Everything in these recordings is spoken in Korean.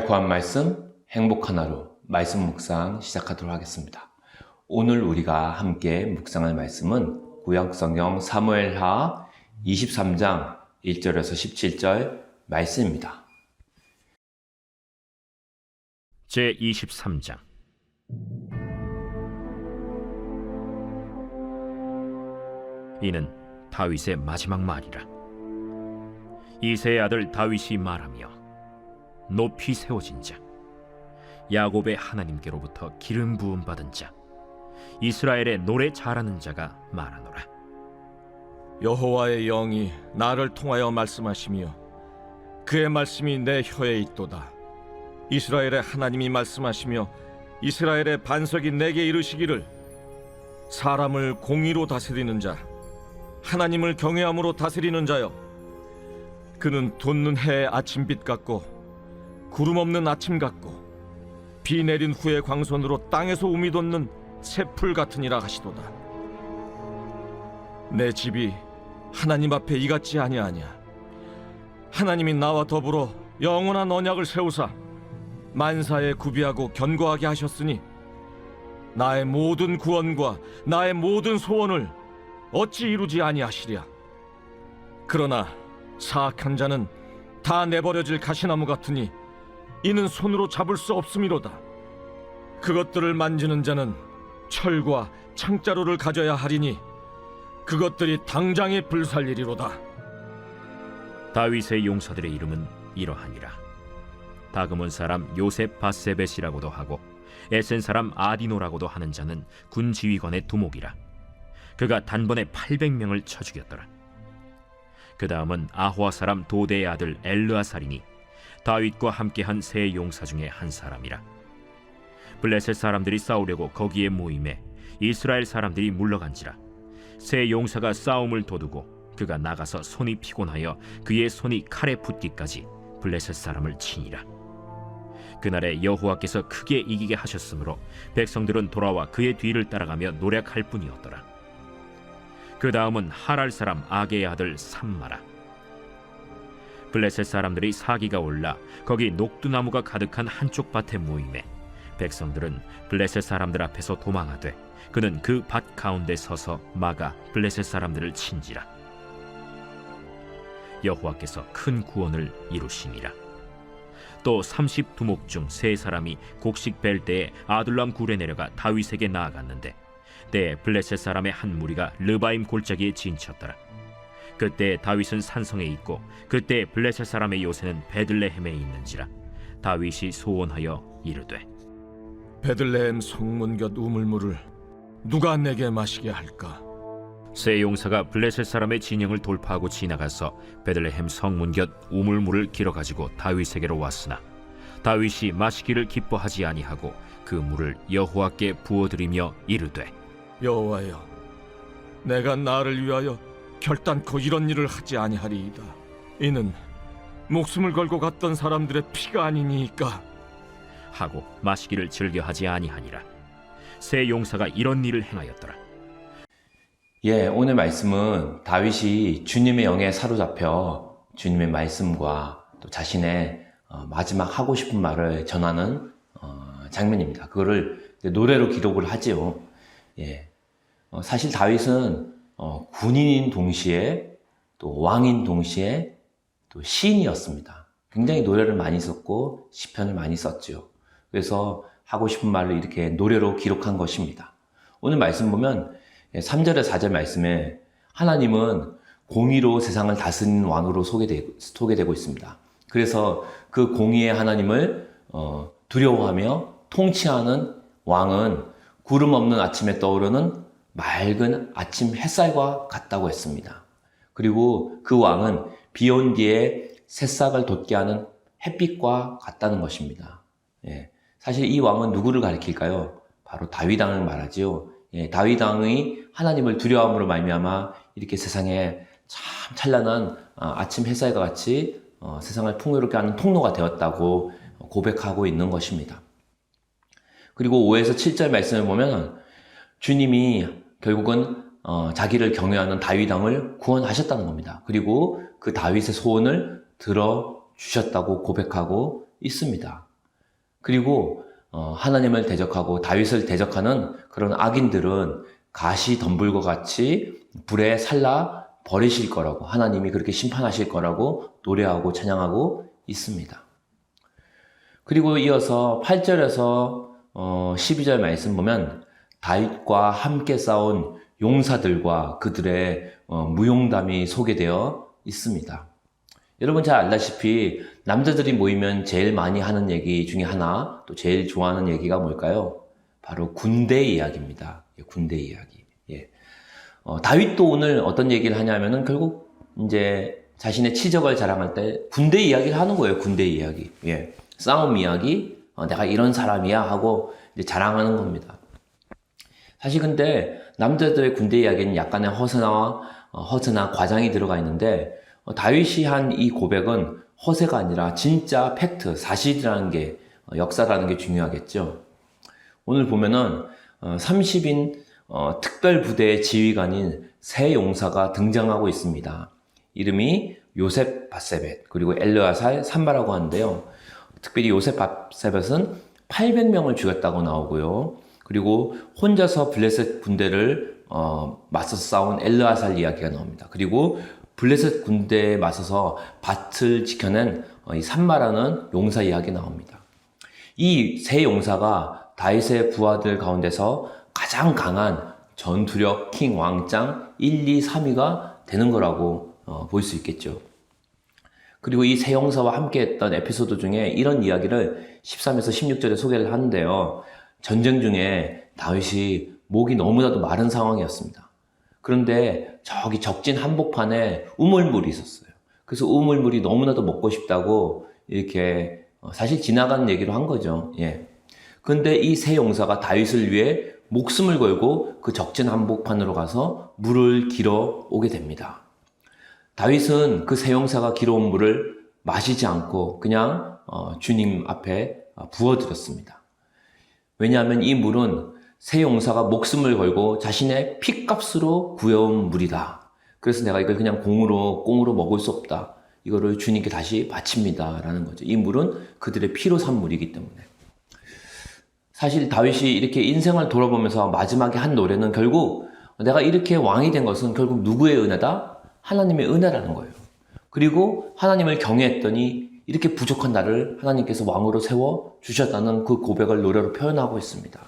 달콤한 말씀, 행복한 하루, 말씀 묵상 시작하도록 하겠습니다. 오늘 우리가 함께 묵상할 말씀은 구약성경 사무엘하 23장 1절에서 17절 말씀입니다. 제 23장 이는 다윗의 마지막 말이라 이세의 아들 다윗이 말하며 높이 세워진 자 야곱의 하나님께로부터 기름 부음 받은 자 이스라엘의 노래 잘하는 자가 말하노라 여호와의 영이 나를 통하여 말씀하시며 그의 말씀이 내 혀에 있도다. 이스라엘의 하나님이 말씀하시며 이스라엘의 반석이 내게 이르시기를 사람을 공의로 다스리는 자 하나님을 경외함으로 다스리는 자여 그는 돋는 해의 아침빛 같고 구름 없는 아침 같고 비 내린 후의 광선으로 땅에서 우미 돋는 새풀 같으니라 하시도다. 내 집이 하나님 앞에 이같지 아니하냐 하나님이 나와 더불어 영원한 언약을 세우사 만사에 구비하고 견고하게 하셨으니 나의 모든 구원과 나의 모든 소원을 어찌 이루지 아니하시랴 그러나 사악한 자는 다 내버려질 가시나무 같으니 이는 손으로 잡을 수 없음이로다. 그것들을 만지는 자는 철과 창자루를 가져야 하리니 그것들이 당장에 불살리리로다. 다윗의 용사들의 이름은 이러하니라. 다그몬 사람 요셉 바세벳이라고도 하고 에센 사람 아디노라고도 하는 자는 군 지휘관의 두목이라. 그가 단번에 800명을 쳐 죽였더라. 그 다음은 아호아 사람 도대의 아들 엘르아살이니 다윗과 함께한 세 용사 중에 한 사람이라. 블레셋 사람들이 싸우려고 거기에 모임에 이스라엘 사람들이 물러간지라. 세 용사가 싸움을 도두고 그가 나가서 손이 피곤하여 그의 손이 칼에 붙기까지 블레셋 사람을 치니라. 그날에 여호와께서 크게 이기게 하셨으므로 백성들은 돌아와 그의 뒤를 따라가며 노력할 뿐이었더라. 그 다음은 하랄 사람 아게의 아들 삼마라 블레셋 사람들이 사기가 올라 거기 녹두나무가 가득한 한쪽 밭에 모임에 백성들은 블레셋 사람들 앞에서 도망하되 그는 그 밭 가운데 서서 막아 블레셋 사람들을 친지라. 여호와께서 큰 구원을 이루시니라. 또 삼십 두목 중 세 사람이 곡식 벨 때에 아둘람 굴에 내려가 다윗에게 나아갔는데 때에 블레셋 사람의 한 무리가 르바임 골짜기에 진쳤더라 그때 다윗은 산성에 있고 그때 블레셋 사람의 요새는 베들레헴에 있는지라 다윗이 소원하여 이르되 베들레헴 성문 곁 우물물을 누가 내게 마시게 할까? 세 용사가 블레셋 사람의 진영을 돌파하고 지나가서 베들레헴 성문 곁 우물물을 길어 가지고 다윗에게로 왔으나 다윗이 마시기를 기뻐하지 아니하고 그 물을 여호와께 부어드리며 이르되 여호와여, 내가 나를 위하여 결단코 이런 일을 하지 아니하리이다. 이는 목숨을 걸고 갔던 사람들의 피가 아니니까. 하고 마시기를 즐겨하지 아니하니라 세 용사가 이런 일을 행하였더라 예, 오늘 말씀은 다윗이 주님의 영에 사로잡혀 주님의 말씀과 또 자신의 어, 마지막 하고 싶은 말을 전하는 어, 장면입니다. 그거를 노래로 기록을 하지요. 예, 어, 사실 다윗은 어, 군인인 동시에 또 왕인 동시에 또 시인이었습니다. 굉장히 노래를 많이 썼고 시편을 많이 썼지요. 그래서 하고 싶은 말을 이렇게 노래로 기록한 것입니다. 오늘 말씀 보면 3절에 4절 말씀에 하나님은 공의로 세상을 다스리는 왕으로 소개되, 소개되고 있습니다. 그래서 그 공의의 하나님을 어, 두려워하며 통치하는 왕은 구름 없는 아침에 떠오르는 맑은 아침 햇살과 같다고 했습니다. 그리고 그 왕은 비 온 뒤에 새싹을 돋게 하는 햇빛과 같다는 것입니다. 예, 사실 이 왕은 누구를 가리킬까요? 바로 다윗 왕을 말하지요. 예, 다윗 왕이 하나님을 두려움으로 말미암아 이렇게 세상에 참 찬란한 아, 아침 햇살과 같이 어, 세상을 풍요롭게 하는 통로가 되었다고 고백하고 있는 것입니다. 그리고 5에서 7절 말씀을 보면 주님이 결국은 어, 자기를 경외하는 다윗 왕을 구원하셨다는 겁니다. 그리고 그 다윗의 소원을 들어 주셨다고 고백하고 있습니다. 그리고 어, 하나님을 대적하고 다윗을 대적하는 그런 악인들은 가시 덤불과 같이 불에 살라 버리실 거라고 하나님이 그렇게 심판하실 거라고 노래하고 찬양하고 있습니다. 그리고 이어서 8절에서 어, 12절 말씀 보면 다윗과 함께 싸운 용사들과 그들의 어, 무용담이 소개되어 있습니다. 여러분 잘 알다시피 남자들이 모이면 제일 많이 하는 얘기 중에 하나 또 제일 좋아하는 얘기가 뭘까요? 바로 군대 이야기입니다. 예, 군대 이야기. 예. 어, 다윗도 오늘 어떤 얘기를 하냐면은 결국 이제 자신의 치적을 자랑할 때 군대 이야기를 하는 거예요. 군대 이야기. 예. 싸움 이야기. 어, 내가 이런 사람이야 하고 이제 자랑하는 겁니다. 사실 근데 남자들의 군대 이야기는 약간의 허세나 어, 허세나 과장이 들어가 있는데 어, 다윗이 한 이 고백은 허세가 아니라 진짜 팩트, 사실이라는 게 어, 역사라는 게 중요하겠죠. 오늘 보면은 어, 30인 어, 특별 부대의 지휘관인 세 용사가 등장하고 있습니다. 이름이 요셉 바세벳 그리고 엘르아살 산바라고 하는데요. 특별히 요셉 바세벳은 800명을 죽였다고 나오고요. 그리고 혼자서 블레셋 군대를 어, 맞서서 싸운 엘르아살 이야기가 나옵니다. 그리고 블레셋 군대에 맞서서 밭을 지켜낸 어, 이 산마라는 용사 이야기 나옵니다. 이 세 용사가 다윗의 부하들 가운데서 가장 강한 전투력 킹 왕짱 1, 2, 3위가 되는 거라고 어, 볼 수 있겠죠. 그리고 이세 용사와 함께 했던 에피소드 중에 이런 이야기를 13에서 16절에 소개를 하는데요. 전쟁 중에 다윗이 목이 너무나도 마른 상황이었습니다. 그런데 저기 적진 한복판에 우물물이 있었어요. 그래서 우물물이 너무나도 먹고 싶다고 이렇게 어, 사실 지나가는 얘기로 한 거죠. 예. 근데 이 세 용사가 다윗을 위해 목숨을 걸고 그 적진 한복판으로 가서 물을 길어 오게 됩니다. 다윗은 그 세 용사가 길어온 물을 마시지 않고 그냥 어, 주님 앞에 어, 부어드렸습니다. 왜냐하면 이 물은 세 용사가 목숨을 걸고 자신의 피값으로 구해온 물이다. 그래서 내가 이걸 그냥 공으로 꽁으로 먹을 수 없다. 이거를 주님께 다시 바칩니다라는 거죠. 이 물은 그들의 피로 산 물이기 때문에. 사실 다윗이 이렇게 인생을 돌아보면서 마지막에 한 노래는 결국 내가 이렇게 왕이 된 것은 결국 누구의 은혜다? 하나님의 은혜라는 거예요. 그리고 하나님을 경외했더니 이렇게 부족한 나를 하나님께서 왕으로 세워 주셨다는 그 고백을 노래로 표현하고 있습니다.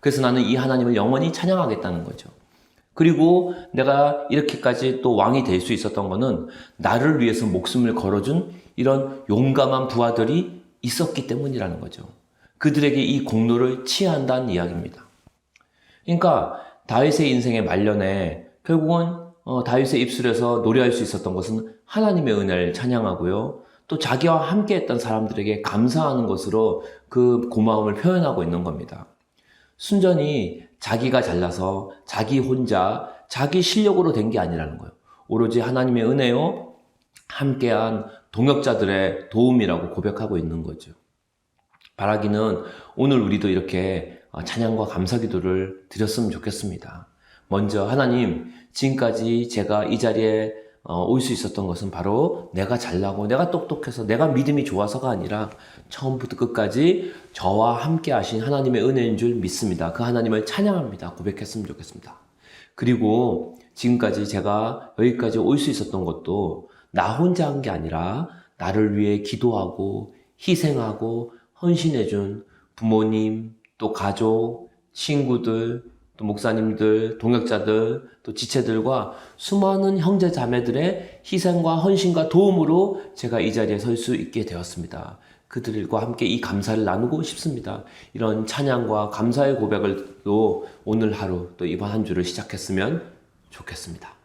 그래서 나는 이 하나님을 영원히 찬양하겠다는 거죠. 그리고 내가 이렇게까지 또 왕이 될 수 있었던 거는 나를 위해서 목숨을 걸어준 이런 용감한 부하들이 있었기 때문이라는 거죠. 그들에게 이 공로를 치한다는 이야기입니다. 그러니까 다윗의 인생의 말년에 결국은 어, 다윗의 입술에서 노래할 수 있었던 것은 하나님의 은혜를 찬양하고요. 또 자기와 함께 했던 사람들에게 감사하는 것으로 그 고마움을 표현하고 있는 겁니다. 순전히 자기가 잘나서 자기 혼자 자기 실력으로 된 게 아니라는 거예요. 오로지 하나님의 은혜요, 함께한 동역자들의 도움이라고 고백하고 있는 거죠. 바라기는 오늘 우리도 이렇게 어, 찬양과 감사 기도를 드렸으면 좋겠습니다. 먼저 하나님, 지금까지 제가 이 자리에 어, 올 수 있었던 것은 바로 내가 잘나고 내가 똑똑해서 내가 믿음이 좋아서가 아니라 처음부터 끝까지 저와 함께 하신 하나님의 은혜인 줄 믿습니다. 그 하나님을 찬양합니다. 고백했으면 좋겠습니다. 그리고 지금까지 제가 여기까지 올 수 있었던 것도 나 혼자 한 게 아니라 나를 위해 기도하고 희생하고 헌신해준 부모님, 또 가족, 친구들, 또 목사님들, 동역자들, 또 지체들과 수많은 형제 자매들의 희생과 헌신과 도움으로 제가 이 자리에 설 수 있게 되었습니다. 그들과 함께 이 감사를 나누고 싶습니다. 이런 찬양과 감사의 고백을 또 오늘 하루 또 이번 한 주를 시작했으면 좋겠습니다.